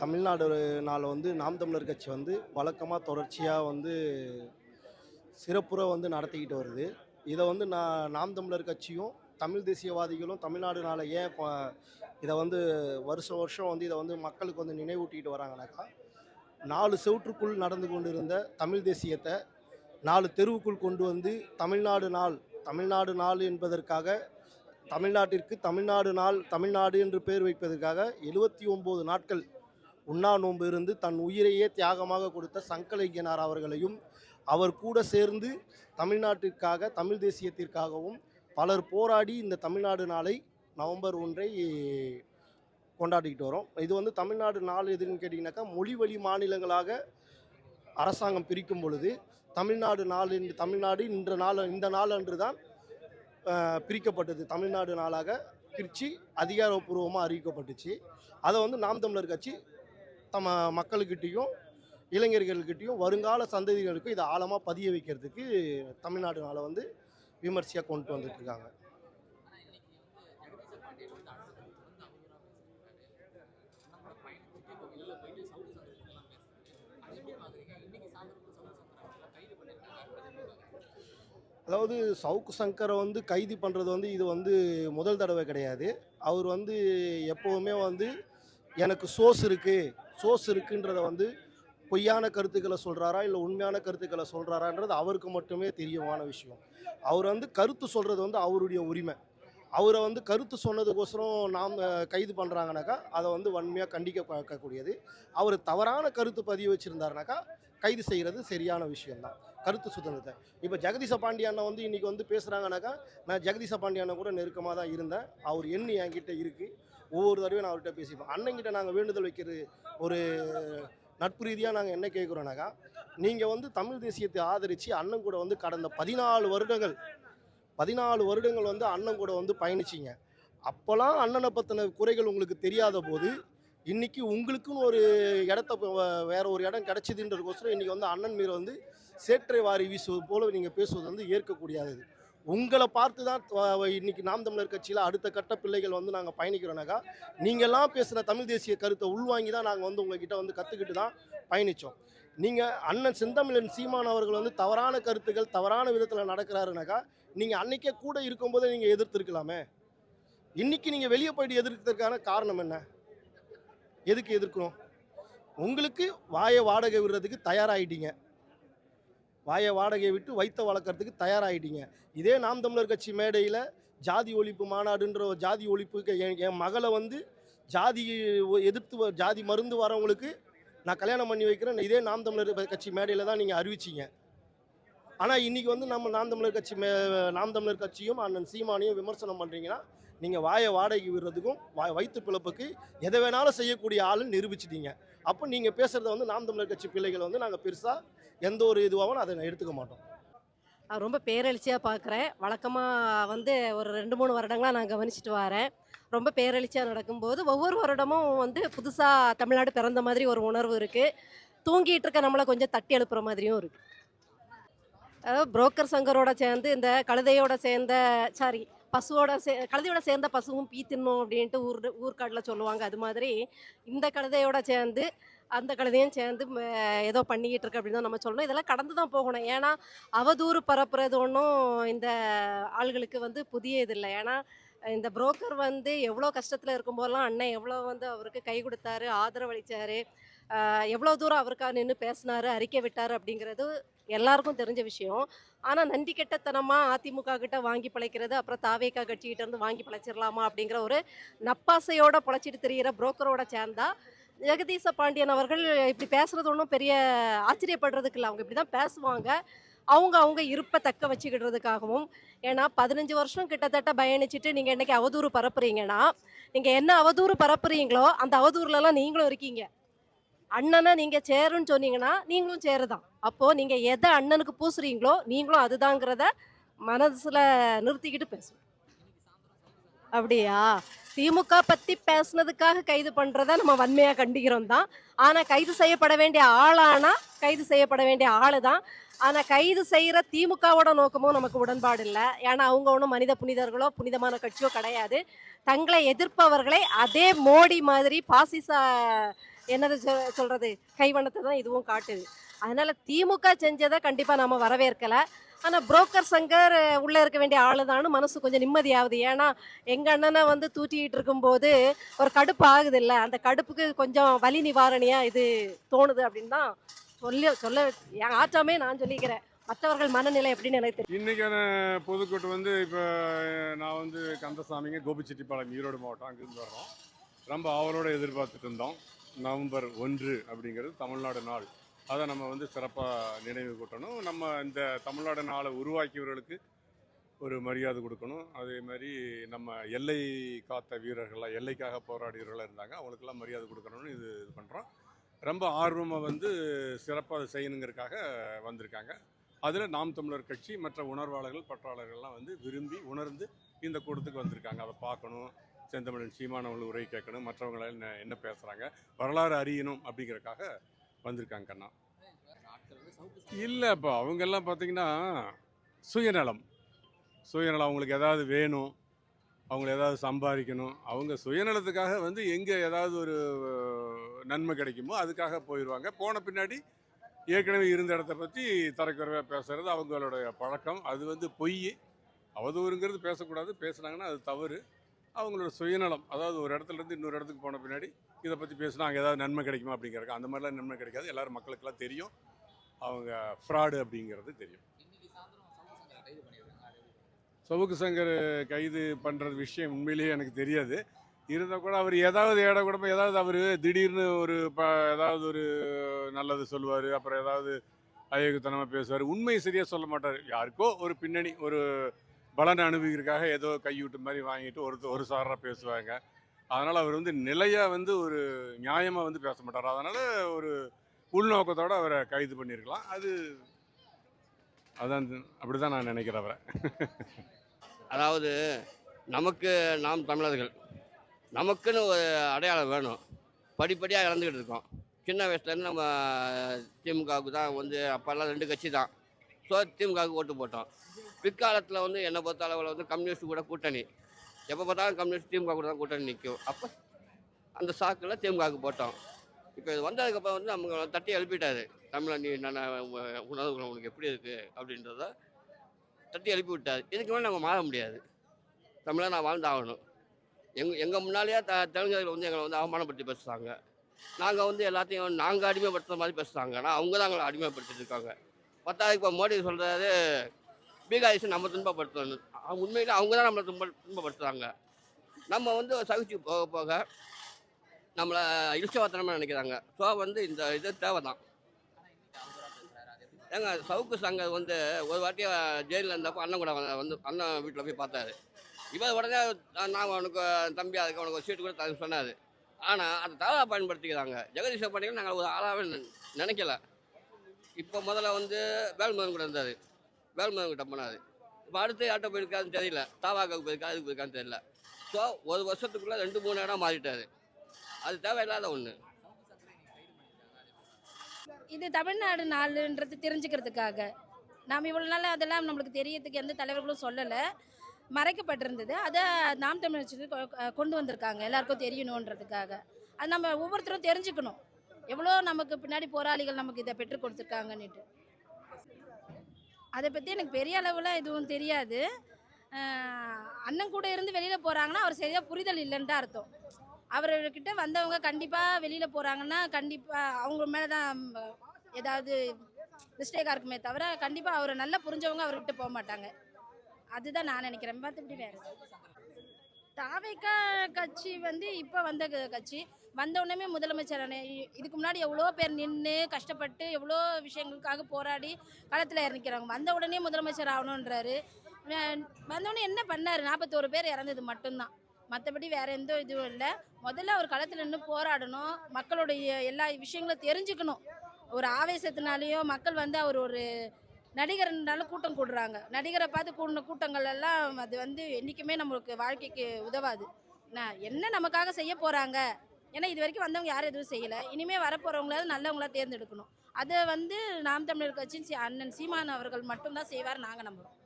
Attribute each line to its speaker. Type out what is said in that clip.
Speaker 1: தமிழ்நாடு நாள் வந்து நாம் தமிழர் கட்சி வந்து வழக்கமாக தொடர்ச்சியாக வந்து சிறப்புற வந்து நடத்திக்கிட்டு வருது. இதை வந்து நான் நாம் தமிழர் கட்சியும் தமிழ் தேசியவாதிகளும் தமிழ்நாடு நாளை ஏன் இதை வந்து வருஷம் வருஷம் வந்து இதை வந்து மக்களுக்கு வந்து நினைவூட்டிக்கிட்டு வராங்கனாக்கா நாலு செவற்றுக்குள் நடந்து கொண்டிருந்த தமிழ் தேசியத்தை நாலு தெருவுக்குள் கொண்டு வந்து தமிழ்நாடு நாள் தமிழ்நாடு நாள் என்பதற்காக தமிழ்நாட்டிற்கு தமிழ்நாடு நாள் தமிழ்நாடு என்று பெயர் வைப்பதற்காக எழுபத்தி ஒம்பது நாட்கள் உண்ணா நோன்பு இருந்து தன் உயிரையே தியாகமாக கொடுத்த சங்கலைஞனார் அவர்களையும் அவர் கூட சேர்ந்து தமிழ்நாட்டிற்காக தமிழ் தேசியத்திற்காகவும் பலர் போராடி இந்த தமிழ்நாடு நாளை நவம்பர் ஒன்றை கொண்டாடிக்கிட்டு வரோம். இது வந்து தமிழ்நாடு நாள் எதுன்னு கேட்டிங்கனாக்கா மொழி வழி மாநிலங்களாக அரசாங்கம் பிரிக்கும் பொழுது தமிழ்நாடு நாள் என்று தமிழ்நாடு இன்ற நாள் இந்த நாள் அன்று தான் பிரிக்கப்பட்டது. தமிழ்நாடு நாளாக பிரித்து அதிகாரப்பூர்வமாக அறிவிக்கப்பட்டுச்சு. அதை வந்து நாம் தமிழர் கட்சி தம மக்களுக்கிட்டேயும் இளைஞர்கள்கிட்டையும் வருங்கால சந்ததிகளுக்கும் இதை ஆழமாக பதிய வைக்கிறதுக்கு தமிழ்நாடுனால வந்து விமர்சையாக கொண்டு வந்துட்டுருக்காங்க. அதாவது சவுக்கு சங்கரை வந்து கைது பண்ணுறது வந்து இது வந்து முதல் தடவை கிடையாது. அவர் வந்து எப்போவுமே வந்து எனக்கு சோர்ஸ் இருக்குது சோர்ஸ் இருக்குன்றத வந்து பொய்யான கருத்துக்களை சொல்கிறாரா இல்லை உண்மையான கருத்துக்களை சொல்கிறாரான்றது அவருக்கு மட்டுமே தெரியமான விஷயம். அவர் வந்து கருத்து சொல்கிறது வந்து அவருடைய உரிமை. அவரை வந்து கருத்து சொன்னதுக்கோசரம் நாம் கைது பண்ணுறாங்கனாக்கா அதை வந்து வன்மையாக கண்டிக்க பார்க்கக்கூடியது அவர் தவறான கருத்து பதிவு வச்சுருந்தாருனாக்கா கைது செய்கிறது சரியான விஷயம்தான். கருத்து சுதந்திரத்தை. இப்போ ஜெகதீச பாண்டியண்ணன் வந்து இன்றைக்கி வந்து பேசுகிறாங்கனாக்கா நான் ஜெகதீச பாண்டியண்ணன் கூட நெருக்கமாக தான் இருந்தேன். அவர் எண்ணி என்கிட்ட இருக்குது ஒவ்வொரு தடவையும் நான் அவர்கிட்ட பேசிப்பேன். அண்ணங்கிட்ட நாங்கள் வேண்டுதல் வைக்கிறது ஒரு நட்பு ரீதியாக நாங்கள் என்ன கேட்குறோன்னாக்கா நீங்கள் வந்து தமிழ் தேசியத்தை ஆதரித்து அண்ணன் கூட வந்து கடந்த பதினாலு வருடங்கள் பதினாலு வருடங்கள் வந்து அண்ணன் கூட வந்து பயணிச்சிங்க. அப்போல்லாம் அண்ணனை பற்றின குறைகள் உங்களுக்கு தெரியாத போது இன்றைக்கி உங்களுக்குன்னு ஒரு இடத்த வேற ஒரு இடம் கிடச்சிதுன்றதுக்கோசரம் இன்றைக்கி வந்து அண்ணன் மீது வந்து சேற்றை வாரி வீசுவது போல நீங்கள் பேசுவது வந்து ஏற்கக்கூடியது. உங்களை பார்த்து தான் வ- இன்னைக்கு நாம் தமிழர் கட்சியில் அடுத்த கட்ட பிள்ளைகள் வந்து நாங்கள் பயணிக்கிறோனாக்கா நீங்கள்லாம் பேசுகிற தமிழ் தேசிய கருத்தை உள்வாங்கி தான் நாங்கள் வந்து உங்ககிட்ட வந்து கற்றுக்கிட்டு தான் பயணித்தோம் நீங்கள் அண்ணன் செந்தமிழன் சீமான் அவர்கள் வந்து தவறான கருத்துக்கள் தவறான விதத்தில் நடக்கிறாருனாக்கா நீங்கள் அன்னைக்கே கூட இருக்கும்போது நீங்கள் எதிர்த்துருக்கலாமே? இன்னைக்கு நீங்கள் வெளியே போயிட்டு எதிர்க்கிறதுக்கான காரணம் என்ன? எதுக்கு எதிர்க்கணும் உங்களுக்கு வாயை வாடகை விடுறதுக்கு தயாராகிட்டீங்க வாயை வாடகையை விட்டு வைத்த வளர்க்குறதுக்கு தயாராகிட்டீங்க இதே நாம் தமிழர் கட்சி மேடையில் ஜாதி ஒழிப்பு மாநாடுன்ற ஜாதி ஒழிப்புக்கு என் என் மகளை வந்து ஜாதி எதிர்த்து வ- ஜாதி மருந்து வரவங்களுக்கு நான் கல்யாணம் பண்ணி வைக்கிறேன். இதே நாம் தமிழர் கட்சி மேடையில் தான் நீங்கள் அறிவிச்சிங்க. ஆனால் இன்றைக்கி வந்து நம்ம நாம் தமிழர் கட்சி மே நாம் தமிழர் கட்சியும் அண்ணன் சீமானையும் விமர்சனம் பண்ணுறீங்கன்னா நீங்கள் வாயை வாடகைக்கு விடுறதுக்கும் வா வயிற்று பிழப்புக்கு எதை வேணாலும் செய்யக்கூடிய ஆளுன்னு நிரூபிச்சிட்டீங்க. அப்போ நீங்கள் பேசுகிறத வந்து நாம் தமிழர் கட்சி பிள்ளைகள் வந்து நாங்கள் பெருசாக எந்த ஒரு இதுவாகவும் அதை எடுத்துக்க மாட்டோம்.
Speaker 2: நான் ரொம்ப பேரழிச்சியாக பார்க்குறேன். வழக்கமாக வந்து ஒரு ரெண்டு மூணு வருடங்களாக நான் கவனிச்சிட்டு வரேன். ரொம்ப பேரழிச்சியாக நடக்கும்போது ஒவ்வொரு வருடமும் வந்து புதுசாக தமிழ்நாடு பிறந்த மாதிரி ஒரு உணர்வு இருக்குது தூங்கிட்டு இருக்க நம்மளை கொஞ்சம் தட்டி எழுப்புற மாதிரியும் இருக்குது அதாவது புரோக்கர் சங்கரோட சேர்ந்து இந்த கழுதையோட சேர்ந்த சாரி பசுவோட சே கழுதையோட சேர்ந்த பசுவும் பீ தின்னும் அப்படின்ட்டு ஊர் ஊர்க்காட்டில் சொல்லுவாங்க. அது மாதிரி இந்த கழுதையோட சேர்ந்து அந்த கழுதையும் சேர்ந்து ஏதோ பண்ணிக்கிட்டு இருக்கு அப்படின்னு தான் நம்ம சொல்லணும். இதெல்லாம் கடந்து தான் போகணும். ஏன்னா அவதூறு பரப்புறது ஒன்றும் இந்த ஆள்களுக்கு வந்து புதிய இது இல்லை. ஏன்னா இந்த புரோக்கர் வந்து எவ்வளோ கஷ்டத்தில் இருக்கும்போதெல்லாம் அண்ணன் எவ்வளோ வந்து அவருக்கு கை கொடுத்தாரு ஆதரவளித்தார் எவ்வளோ தூரம் அவருக்காக நின்று பேசினாரு அறிக்கை விட்டார் அப்படிங்கிறது எல்லாருக்கும் தெரிஞ்ச விஷயம். ஆனால் நன்றி கெட்டத்தனமாக அதிமுக கிட்ட வாங்கி பிழைக்கிறது அப்புறம் தாவேக்கா கட்சிக்கிட்டேருந்து வாங்கி பிழைச்சிடலாமா அப்படிங்கிற ஒரு நப்பாசையோட பிழைச்சிட்டு தெரிகிற புரோக்கரோட சேர்ந்தா ஜெகதீச பாண்டியன் அவர்கள் இப்படி பேசுறது ஒன்றும் பெரிய ஆச்சரியப்படுறதுக்கு இல்லை. அவங்க இப்படி தான் பேசுவாங்க. அவங்க அவங்க இருப்பை தக்க வச்சுக்கிடுறதுக்காகவும் ஏன்னா பதினஞ்சு வருஷம் கிட்டத்தட்ட பயணிச்சுட்டு நீங்கள் இன்னைக்கு அவதூறு பரப்புறீங்கன்னா நீங்கள் என்ன அவதூறு பரப்புறீங்களோ அந்த அவதூறுலலாம் நீங்களும் இருக்கீங்க. அண்ணனை நீங்கள் சேருன்னு சொன்னீங்கன்னா நீங்களும் சேருதான். அப்போது நீங்கள் எதை அண்ணனுக்கு பூசுறீங்களோ நீங்களும் அதுதாங்கிறத மனசில் நிறுத்திக்கிட்டு பேசணும் அப்படியா? திமுக பத்தி பேசுனதுக்காக கைது பண்றதா நம்ம வன்மையா கண்டிக்கிறோம் தான். ஆனா கைது செய்யப்பட வேண்டிய ஆளானா கைது செய்யப்பட வேண்டிய ஆளு தான் ஆனா கைது செய்யற திமுகவோட நோக்கமும் நமக்கு உடன்பாடு இல்லை. ஏன்னா அவங்க ஒன்றும் மனித புனிதர்களோ புனிதமான கட்சியோ கிடையாது. தங்களை எதிர்ப்பவர்களை அதே மோடி மாதிரி பாசிச என்னது சொல்றது? கைவண்ணத்தை தான் இதுவும் காட்டுது. அதனால திமுக செஞ்சதை கண்டிப்பா நாம வரவேற்கலை. ஆனால் புரோக்கர் சங்கர் உள்ளே இருக்க வேண்டிய ஆளுதான்னு மனசு கொஞ்சம் நிம்மதியாகுது. ஏன்னா எங்கள் அண்ணனை வந்து தூட்டிக்கிட்டு இருக்கும்போது ஒரு கடுப்பு ஆகுது இல்லை அந்த கடுப்புக்கு கொஞ்சம் வலி நிவாரணியாக இது தோணுது அப்படின்னு தான் சொல்லி சொல்ல என் ஆற்றமே நான் சொல்லிக்கிறேன். மற்றவர்கள் மனநிலை எப்படின்னு எனக்கு தெரியும்.
Speaker 3: இன்றைக்கான பொதுக்கூட்டம் வந்து இப்போ நான் வந்து கந்தசாமிங்க கோபிச்செட்டிப்பாளையம் ஈரோடு மாவட்டம். அங்கேருந்து வர்றோம். ரொம்ப அவரோட எதிர்பார்த்துட்டு இருந்தோம். நவம்பர் ஒன்று அப்படிங்கிறது தமிழ்நாடு நாள். அதை நம்ம வந்து சிறப்பாக நினைவு கூட்டணும். நம்ம இந்த தமிழ்நாடு நாளை உருவாக்கியவர்களுக்கு ஒரு மரியாதை கொடுக்கணும். அதே மாதிரி நம்ம எல்லை காத்த வீரர்களாக எல்லைக்காக போராடியவர்களாக இருந்தாங்க. அவங்களுக்கெல்லாம் மரியாதை கொடுக்கணும்னு இது இது பண்ணுறோம் ரொம்ப ஆர்வமாக வந்து சிறப்பாக அதை செய்யணுங்கிறதுக்காக வந்திருக்காங்க. அதில் நாம் தமிழர் கட்சி மற்ற உணர்வாளர்கள் பற்றாளர்கள்லாம் வந்து விரும்பி உணர்ந்து இந்த கூட்டத்துக்கு வந்திருக்காங்க. அதை பார்க்கணும். செந்தமிழன் சீமானவர்கள் உரை கேட்கணும். மற்றவங்களால் என்ன என்ன பேசுகிறாங்க வரலாறு அறியணும் அப்படிங்கிறக்காக வந்திருக்காங்க கண்ணா இல்லைப்பா அவங்கெல்லாம் பார்த்தீங்கன்னா சுயநலம். சுயநலம் அவங்களுக்கு ஏதாவது வேணும் அவங்கள ஏதாவது சம்பாதிக்கணும் அவங்க சுயநலத்துக்காக வந்து எங்கே ஏதாவது ஒரு நன்மை கிடைக்குமோ அதுக்காக போயிடுவாங்க போன பின்னாடி ஏற்கனவே இருந்த இடத்த பற்றி தரக்குறைவாக பேசுறது அவங்களுடைய பழக்கம். அது வந்து பொய். அவதூறுங்கிறது பேசக்கூடாது. பேசுனாங்கன்னா அது தவறு. அவங்களோட சுயநலம். அதாவது ஒரு இடத்துல இருந்து இன்னொரு இடத்துக்கு போன பின்னாடி இதை பற்றி பேசினா அங்கே ஏதாவது நன்மை கிடைக்குமா அப்படிங்கிறக்கு அந்த மாதிரிலாம் நன்மை கிடைக்காது. எல்லோரும் மக்களுக்கெல்லாம் தெரியும். அவங்க ஃப்ராடு அப்படிங்கிறது தெரியும். சவுக்கு சங்கர் கைது பண்ணுறது விஷயம் உண்மையிலேயே எனக்கு தெரியாது. இருந்தால் கூட அவர் ஏதாவது இடம் கூட ஏதாவது அவர் திடீர்னு ஒரு ப ஏதாவது ஒரு நல்லது சொல்லுவார் அப்புறம் ஏதாவது அயோக்கியத்தனமாக பேசுவார். உண்மையை சரியாக சொல்ல மாட்டார். யாருக்கோ ஒரு பின்னணி ஒரு பலன் அனுபவிக்கிறதுக்காக ஏதோ கையூட்டு மாதிரி வாங்கிட்டு ஒரு ஒரு சாராக பேசுவாங்க. அதனால் அவர் வந்து நிலையாக வந்து ஒரு நியாயமாக வந்து பேச மாட்டார். அதனால் ஒரு உள்நோக்கத்தோடு அவரை கைது பண்ணியிருக்கலாம். அது அதான் அப்படி தான் நான் நினைக்கிறேன் அவரை.
Speaker 4: அதாவது நமக்கு நாம் தமிழர்கள் நமக்குன்னு ஒரு அடையாளம் வேணும். படிப்படியாக இழந்துக்கிட்டு இருக்கோம். சின்ன வயசுலேருந்து நம்ம திமுகவுக்கு தான் வந்து அப்போல்லாம் ரெண்டு கட்சி தான். ஸோ திமுகவுக்கு ஓட்டு போட்டோம். பிற்காலத்தில் வந்து என்னை பொறுத்த அளவில் வந்து கம்யூனிஸ்ட் கூட கூட்டணி. எப்போ பார்த்தாலும் கம்யூனிஸ்ட் திமுக கூட தான் கூட்டணி நிற்கும் அப்போ அந்த சாக்கில் திமுகவுக்கு போட்டோம். இப்போ இது வந்ததுக்கப்புறம் வந்து நம்ம தட்டி எழுப்பிட்டாரு. தமிழன் நீ என்னென்ன உணவு உனக்கு எப்படி இருக்குது அப்படின்றத தட்டி எழுப்பி விட்டார். இதுக்கு மேலே நம்ம மாற முடியாது. தமிழை நான் வாழ்ந்தாகணும். எங் எங்கள் முன்னாலேயே த தெலுங்கர்கள் வந்து எங்களை வந்து அவமானப்படுத்தி பேசுகிறாங்க நாங்கள் வந்து எல்லாத்தையும் நாங்கள் அடிமைப்படுத்துற மாதிரி பேசுகிறாங்க ஆனால் அவங்க தான் எங்களை அடிமைப்படுத்திட்டு இருக்காங்க. பத்தாவது இப்போ மோடி சொல்கிறாரு பீகாரிஸை நம்ம துன்பப்படுத்தணும். அவங்க உண்மையில் அவங்க தான் நம்மளை துன்ப துன்பப்படுத்துகிறாங்க நம்ம வந்து சகிச்சு போக போக நம்மளை இழிச்சவாத்தனமாக நினைக்கிறாங்க. ஸோ வந்து இந்த இது தேவை தான் ஏங்க சவுக்கு சங்கர் வந்து ஒரு வாட்டி ஜெயிலில் இருந்தப்போ அண்ணன் கூட வந்து- அண்ணன் வீட்டில் போய் பார்த்தாரு. இவர் உடனே நான் உனக்கு தம்பி அதுக்கு உனக்கு ஒரு சீட்டு கூட தரேன்னு சொன்னார். ஆனால் அதை தவறாக பயன்படுத்திக்கிறாங்க. ஜெகதீஷ பாண்டியன் நாங்கள் ஒரு ஆளாகவே நினை- நினைக்கல. இப்போ முதல்ல வந்து வேல்முருகன் கூட இருந்தார். வேல்முருகன் கிட்ட போனார். இப்போ அடுத்து யார்கிட்ட போயிருக்காருன்னு தெரியல. தாவாக்காவுக்கு போயிருக்கா அதுக்கு போயிருக்கான்னு தெரியல. ஸோ ஒரு வருஷத்துக்குள்ளே ரெண்டு மூணு இடம் மாறிட்டார். அது தேவையில்லாத ஒன்று
Speaker 5: இது தமிழ்நாடு நாளுன்றது தெரிஞ்சுக்கிறதுக்காக. நாம் இவ்வளோ நாள் அதெல்லாம் நம்மளுக்கு தெரியறதுக்கு எந்த தலைவர்களும் சொல்லலை. மறைக்கப்பட்டிருந்தது. அதை நாம் தமிழர் கொ- கொண்டு வந்திருக்காங்க. எல்லாருக்கும் தெரியணுன்றதுக்காக. அது நம்ம ஒவ்வொருத்தரும் தெரிஞ்சுக்கணும். எவ்வளோ நமக்கு பின்னாடி போராளிகள் நமக்கு இதை பெற்றுக் கொடுத்துருக்காங்கன்னுட்டு. அதை பற்றி எனக்கு பெரிய அளவில் எதுவும் தெரியாது. அண்ணன் கூட இருந்து வெளியில் போகிறாங்கன்னா அவர் சரியாக புரிதல் இல்லைன்னு தான் அர்த்தம். அவர்கிட்ட வந்தவங்க கண்டிப்பாக வெளியில் போகிறாங்கன்னா கண்டிப்பாக அவங்க மேலே தான் ஏதாவது மிஸ்டேக்காக இருக்குமே தவிர கண்டிப்பாக அவரை நல்லா புரிஞ்சவங்க அவர்கிட்ட போக மாட்டாங்க. அதுதான் நான் நினைக்கிறேன். பார்த்துப்படி வேறு தாவேக்கா கட்சி வந்து இப்போ வந்த க- கட்சி. வந்த உடனே முதலமைச்சர் இதுக்கு முன்னாடி எவ்வளோ பேர் நின்று கஷ்டப்பட்டு எவ்வளோ விஷயங்களுக்காக போராடி களத்தில் இறங்கிக்கிறாங்க வந்த உடனே முதலமைச்சர் ஆகணுன்றாரு வந்தோடனே என்ன பண்ணார்? நாற்பத்தோரு பேர் இறந்தது மட்டும்தான். மற்றபடி வேறு எந்த இதுவும் இல்லை. முதல்ல அவர் களத்தில் நின்று போராடணும். மக்களுடைய எல்லா விஷயங்களும் தெரிஞ்சுக்கணும். ஒரு ஆவேசத்தினாலேயோ மக்கள் வந்து அவர் ஒரு நடிகர்னால கூட்டம் கூடுறாங்க. நடிகரை பார்த்து கூடின கூட்டங்கள் எல்லாம் அது வந்து என்றைக்குமே நம்மளுக்கு வாழ்க்கைக்கு உதவாது. என்ன நமக்காக செய்ய போகிறாங்க ஏன்னா இது வரைக்கும் வந்தவங்க யாரும் எதுவும் செய்யலை. இனிமேல் வரப்போகிறவங்களாவது நல்லவங்களா தேர்ந்தெடுக்கணும். அதை வந்து நாம் தமிழர் கட்சி அண்ணன் சீமான் அவர்கள் மட்டும்தான் செய்வார் நாங்கள் நம்புகிறோம்